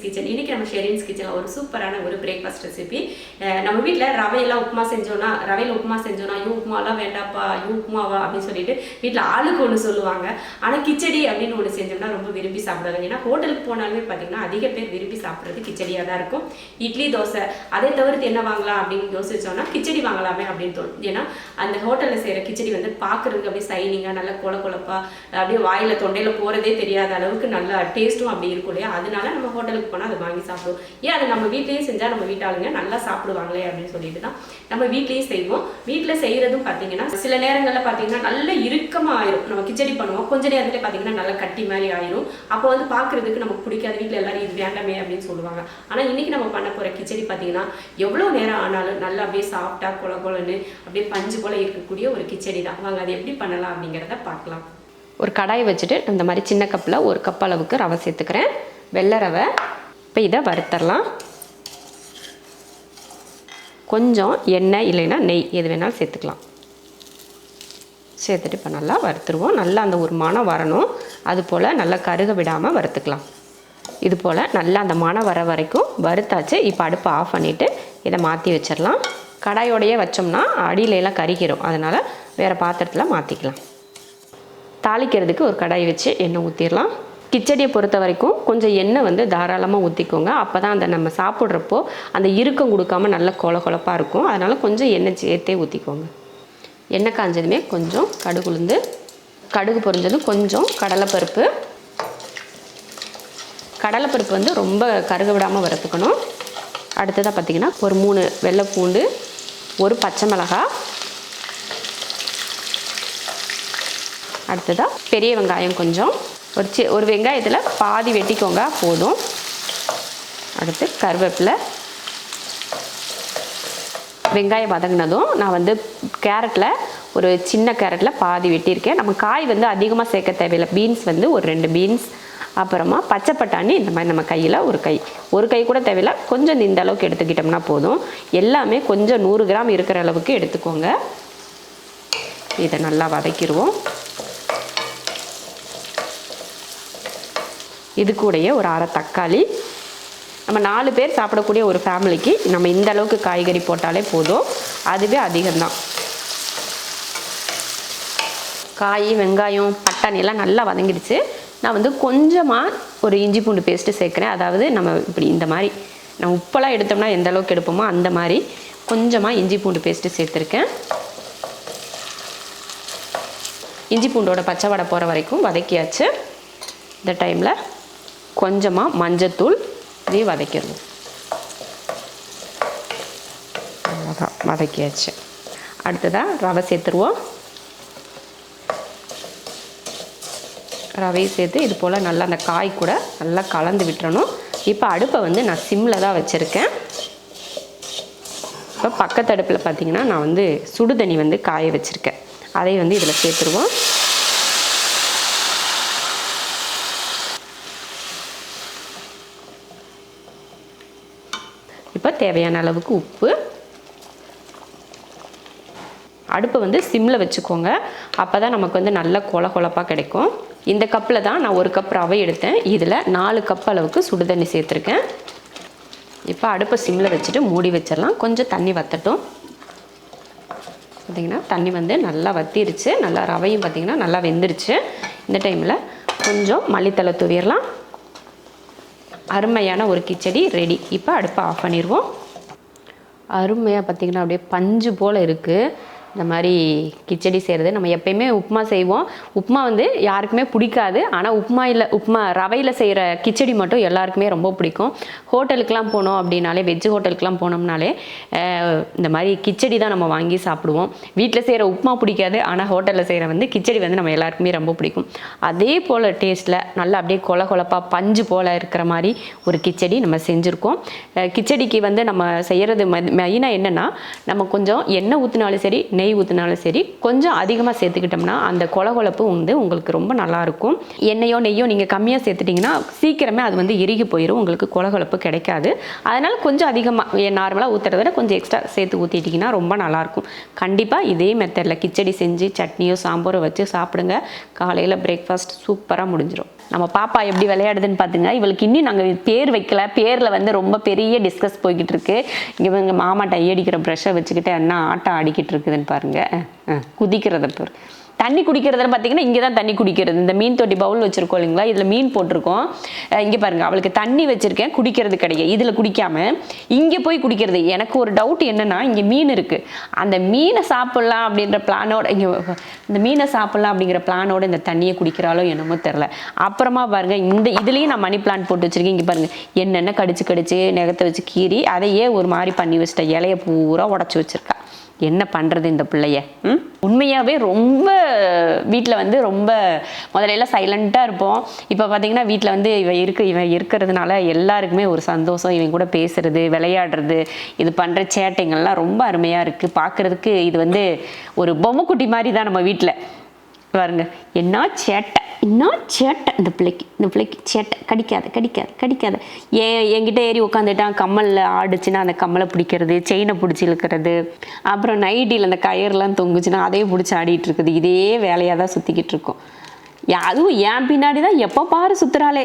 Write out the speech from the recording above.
ஷெரின்ஸ் இன்றைக்கி நம்ம ஷெரின்ஸ் கிச்சனில் ஒரு சூப்பரான ஒரு பிரேக்ஃபாஸ்ட் ரெசிபி நம்ம வீட்டில் ரவையெல்லாம் உப்புமா செஞ்சோன்னா ரவையில் உப்புமா செஞ்சோன்னா ஐயோ உப்புமாலாம் வேண்டாப்பா ஐயோ உப்புமாவா? அப்படின்னு சொல்லிட்டு வீட்டில் ஆளுக்கு ஒன்று சொல்லுவாங்க. ஆனால் கிச்சடி அப்படின்னு ஒன்று செஞ்சோம்னா ரொம்ப விரும்பி சாப்பிடுவாங்க. ஏன்னா ஹோட்டலுக்கு போனாலுமே பார்த்தீங்கன்னா அதிக பேர் விரும்பி சாப்பிட்றது கிச்சடியாக தான் இருக்கும். இட்லி தோசை அதை தவிர்த்து என்ன வாங்கலாம் அப்படின்னு யோசிச்சோம்னா கிச்சடி வாங்கலாமே அப்படின்னு தோணும். ஏன்னா அந்த ஹோட்டலில் செய்கிற கிச்சடி வந்து பார்க்குறதுக்கு அப்படியே சைனிங்காக நல்ல கொல கொலப்பா அப்படியே வாயில் தொண்டையில் போகிறதே தெரியாத அளவுக்கு நல்ல டேஸ்ட்டும் அப்படி இருக்கும் இல்லையா? அதனால நம்ம ஹோட்டலுக்கு போனால் அதை வாங்கி சாப்பிடுவோம் ஏன் அதை நம்ம வீட்லேயே செஞ்சால் நம்ம வீட்டாளுங்க நல்லா சாப்பிடுவாங்களே அப்படின்னு சொல்லிட்டு தான் நம்ம வீட்லேயே செய்வோம். வீட்டில் செய்கிறதும் பார்த்தீங்கன்னா சில நேரங்களில் பார்த்தீங்கன்னா நல்ல இறுக்கமாக ஆயிரும் நம்ம கிச்சடி பண்ணுவோம். கொஞ்ச நேரத்துல பார்த்தீங்கன்னா நல்லா கட்டி மாதிரி ஆயிரும். அப்போ வந்து பார்க்குறதுக்கு நமக்கு பிடிக்காது. வீட்டில் எல்லாரும் இது வேண்டாமே அப்படின்னு சொல்லுவாங்க. ஆனால் இன்னைக்கு நம்ம பண்ண போகிற கிச்சடி பார்த்தீங்கன்னா எவ்வளோ நேரம் ஆனாலும் நல்லா அப்படியே சாப்பிட்டா குல கொலன்னு அப்படியே பஞ்சு போல இருக்கக்கூடிய ஒரு கிச்சடி தான் வாங்க அதை எப்படி பண்ணலாம் அப்படிங்கிறத பார்க்கலாம். ஒரு கடாய் வச்சுட்டு இந்த மாதிரி சின்ன கப்பில் ஒரு கப் அளவுக்கு ரவை சேர்த்துக்கிறேன். வெள்ளை ரவை இப்போ இதை வறுத்தரலாம். கொஞ்சம் எண்ணெய் இல்லைன்னா நெய் எது வேணாலும் சேர்த்துக்கலாம். சேர்த்துட்டு இப்போ நல்லா வறுத்துருவோம். நல்லா அந்த ஒரு மனம் வரணும். அது போல் நல்லா கருக விடாமல் வறுத்துக்கலாம். இது போல் நல்லா அந்த மனம் வர வரைக்கும் வறுத்தாச்சு. இப்போ அடுப்பை ஆஃப் பண்ணிவிட்டு இதை மாற்றி வச்சிடலாம். கடாயோடையே வச்சோம்னா அடியில கறிக்கிறோம் அதனால் வேறு பாத்திரத்தில் மாற்றிக்கலாம் தாளிக்கிறதுக்கு ஒரு கடாய் வச்சு எண்ணெய் ஊற்றிடலாம் கிச்சடியை பொறுத்த வரைக்கும் கொஞ்சம் எண்ணெய் வந்து தாராளமாக ஊற்றிக்கோங்க அப்போ தான் அந்த நம்ம சாப்பிட்றப்போ அந்த இறுக்கம் கொடுக்காம நல்ல கொல கொலப்பாக இருக்கும். அதனால் கொஞ்சம் எண்ணெய் சேர்த்தே ஊற்றிக்கோங்க எண்ணெய் காஞ்சதுமே கொஞ்சம் கடுகு உளுந்து கடுகு பொரிஞ்சதும் கொஞ்சம் கடலைப்பருப்பு. கடலைப்பருப்பு வந்து ரொம்ப கருக விடாமல் வறுத்துக்கணும். அடுத்ததாக பார்த்திங்கன்னா ஒரு மூணு வெள்ளை பூண்டு ஒரு பச்சை மிளகாய் அடுத்ததாக பெரிய வெங்காயம் கொஞ்சம். ஒரு சி ஒரு வெங்காயத்தில் பாதி வெட்டிக்கோங்க போதும். அடுத்து கருவேப்பிலை. வெங்காயம் வதங்கினதும் நான் வந்து கேரட்டில் ஒரு சின்ன கேரட்டில் பாதி வெட்டியிருக்கேன். நம்ம காய் வந்து அதிகமாக சேர்க்க தேவையில்லை. பீன்ஸ் வந்து ஒரு ரெண்டு பீன்ஸ் அப்புறமா பச்சை பட்டாணி இந்த மாதிரி நம்ம கையில் ஒரு கை. ஒரு கை கூட தேவையில்லை. கொஞ்சம் இந்த அளவுக்கு எடுத்துக்கிட்டோம்னா போதும். எல்லாமே கொஞ்சம் நூறு கிராம் இருக்கிற அளவுக்கு எடுத்துக்கோங்க. இதை நல்லா வதக்கிடுவோம் இது கூடயே ஒரு அரை தக்காளி. நம்ம நாலு பேர் சாப்பிடக்கூடிய ஒரு ஃபேமிலிக்கு நம்ம இந்த அளவுக்கு காய்கறி போட்டாலே போதும். அதுவே அதிகம்தான். காய் வெங்காயம் பட்டாணியெல்லாம் நல்லா வதங்கிடுச்சு. நான் வந்து கொஞ்சமாக ஒரு இஞ்சி பூண்டு பேஸ்ட்டு சேர்க்குறேன். அதாவது நம்ம இப்படி இந்த மாதிரி நம்ம உப்பெல்லாம் எடுத்தோம்னா எந்த அளவுக்கு எடுப்போமோ அந்த மாதிரி கொஞ்சமாக இஞ்சி பூண்டு பேஸ்ட்டு சேர்த்துருக்கேன். இஞ்சி பூண்டோட பச்சை வடை போகிற வரைக்கும் வதக்கியாச்சு. இந்த டைமில் கொஞ்சமாக மஞ்சத்தூள் இதை வதக்கிடுவோம் அவ்வளோதான் வதக்கியாச்சு. அடுத்ததாக ரவை சேர்த்துருவோம். ரவையை சேர்த்து இது போல் நல்லா அந்த காய் கூட நல்லா கலந்து விட்டுறணும். இப்போ அடுப்பை வந்து நான் சிம்மில் தான் வச்சுருக்கேன். இப்போ பக்கத்து அடுப்பில் பார்த்தீங்கன்னா நான் வந்து சுடு தண்ணி வந்து காய வச்சுருக்கேன். அதை வந்து இதில் சேர்த்துருவோம். இப்போ தேவையான அளவுக்கு உப்பு. அடுப்பை வந்து சிம்மில் வச்சுக்கோங்க. அப்போ தான் நமக்கு வந்து நல்ல கொல கொலப்பாக கிடைக்கும். இந்த கப்பில் தான் நான் ஒரு கப் ரவை எடுத்தேன். இதில் நாலு கப் அளவுக்கு சுடுதண்ணி சேர்த்துருக்கேன். இப்போ அடுப்பை சிம்மில் வச்சுட்டு மூடி வச்சிடலாம். கொஞ்சம் தண்ணி வத்தட்டும். பார்த்திங்கன்னா தண்ணி வந்து நல்லா வத்திருச்சு. நல்லா ரவையும் பார்த்திங்கன்னா நல்லா வெந்துருச்சு. இந்த டைமில் கொஞ்சம் மல்லித்தலை தூவிடலாம். அருமையான ஒரு கிச்சடி ரெடி. இப்போ அடுப்பை ஆஃப் பண்ணிடுவோம் அருமையாக பார்த்திங்கன்னா அப்படியே பஞ்சு போல் இருக்குது இந்த மாதிரி கிச்சடி செய்கிறது நம்ம எப்பயுமே உப்புமா செய்வோம். உப்புமா வந்து யாருக்குமே பிடிக்காது. ஆனால் உப்புமா இல்லை உப்புமா ரவையில் செய்கிற கிச்சடி மட்டும் எல்லாருக்குமே ரொம்ப பிடிக்கும். ஹோட்டலுக்கெலாம் போனோம் அப்படின்னாலே வெஜ் ஹோட்டலுக்கெலாம் போனோம்னாலே இந்த மாதிரி கிச்சடி தான் நம்ம வாங்கி சாப்பிடுவோம். வீட்டில் செய்கிற உப்புமா பிடிக்காது. ஆனால் ஹோட்டலில் செய்கிற வந்து கிச்சடி வந்து நம்ம எல்லாருக்குமே ரொம்ப பிடிக்கும். அதே போல் டேஸ்ட்டில் நல்லா அப்படியே கொல கொலப்பாக பஞ்சு போல் இருக்கிற மாதிரி ஒரு கிச்சடி நம்ம செஞ்சுருக்கோம். கிச்சடிக்கு வந்து நம்ம செய்கிறது மெயினாக என்னென்னா நம்ம கொஞ்சம் எண்ணெய் ஊற்றினாலும் சரி நெய் ஊற்றினாலும் சரி கொஞ்சம் அதிகமாக சேர்த்துக்கிட்டோம்னா அந்த கொலகொலப்பு வந்து உங்களுக்கு ரொம்ப நல்லாயிருக்கும் எண்ணெயோ நெய்யோ நீங்கள் கம்மியாக சேர்த்துட்டிங்கன்னா சீக்கிரமே அது வந்து இறுகி போயிடும் உங்களுக்கு கொலகொலப்பு கிடைக்காது. அதனால் கொஞ்சம் அதிகமாக நார்மலாக ஊற்றுறத விட கொஞ்சம் எக்ஸ்ட்ரா சேர்த்து ஊற்றிட்டிங்கன்னா ரொம்ப நல்லாயிருக்கும் கண்டிப்பாக இதே மெத்தடில் கிச்சடி செஞ்சு சட்னியோ சாம்பாரோ வச்சு சாப்பிடுங்க. காலையில் பிரேக்ஃபாஸ்ட் சூப்பராக முடிஞ்சிடும் நம்ம பாப்பா எப்படி விளையாடுதுன்னு பார்த்துங்க இவளுக்கு இன்னும் நாங்கள் பேர் வைக்கல. பேரில் வந்து ரொம்ப பெரிய டிஸ்கஸ் போய்கிட்டு இருக்கு. இங்கே எங்கள் மாமா டை அடிக்கிற ப்ரெஷ்ஷை வச்சுக்கிட்டு என்ன ஆட்டம் ஆடிக்கிட்டு இருக்குதுன்னு பாருங்க. குதிக்கிறத பாரு. தண்ணி குடிக்கிறதுன்னு பார்த்தீங்கன்னா இங்கே தான் தண்ணி குடிக்கிறது. இந்த மீன் தொட்டி பவுல் வச்சுருக்கோம் இல்லைங்களா? இதில் மீன் போட்டிருக்கோம். இங்கே பாருங்க அவளுக்கு தண்ணி வச்சுருக்கேன் குடிக்கிறது கிடையாது. இதில் குடிக்காமல் இங்கே போய் குடிக்கிறது. எனக்கு ஒரு டவுட் என்னென்னா இங்கே மீன் இருக்குது அந்த மீனை சாப்பிட்லாம் அப்படின்ற பிளானோட இங்கே இந்த மீனை சாப்பிட்லாம் அப்படிங்கிற பிளானோட இந்த தண்ணியை குடிக்கிறாளோ என்னமோ தெரில அப்புறமா பாருங்க இந்த இதுலேயும் நான் மணி பிளான் போட்டு வச்சுருக்கேன். இங்கே பாருங்கள் என்னென்ன கடிச்சு கடிச்சு நகத்தை வச்சு கீறி அதையே ஒரு மாதிரி பண்ணி வச்சுட்டேன். இலையை பூரா உடச்சி வச்சுருக்கேன் என்ன பண்ணுறது இந்த பிள்ளைய? ம்? உண்மையாகவே ரொம்ப வீட்டில் வந்து ரொம்ப முதலையெல்லாம் சைலண்ட்டாக இருப்போம். இப்போ பார்த்தீங்கன்னா வீட்டில் வந்து இவன் இருக்கு இவன் இருக்கிறதுனால எல்லாருக்குமே ஒரு சந்தோஷம். இவன் கூட பேசுறது விளையாடுறது இது பண்ணுற சேட்டைங்கள்லாம் ரொம்ப அருமையாக இருக்குது பார்க்குறதுக்கு இது வந்து ஒரு பொம்மைக்குட்டி மாதிரி தான் நம்ம வீட்டில் பாருங்க என்ன சேட்டை என்ன சேட்டை இந்த பிள்ளைக்கு இந்த பிள்ளைக்கு சேட்டை. கடிக்காத கடிக்காத கடிக்காத. ஏன் என்கிட்ட ஏறி உட்காந்துட்டான் கம்மலில் ஆடுச்சுன்னா அந்த கம்மலை பிடிக்கிறது செயினை பிடிச்சி இழுக்கிறது அப்புறம் நைட்டியில் அந்த கயர்லாம் தொங்குச்சுன்னா அதையும் பிடிச்சி ஆடிட்டு இருக்குது. இதே வேலையாக தான் சுற்றிக்கிட்டு இருக்கோம் அதுவும் என் பின்னாடி தான் எப்போ பாரு சுற்றுறாளே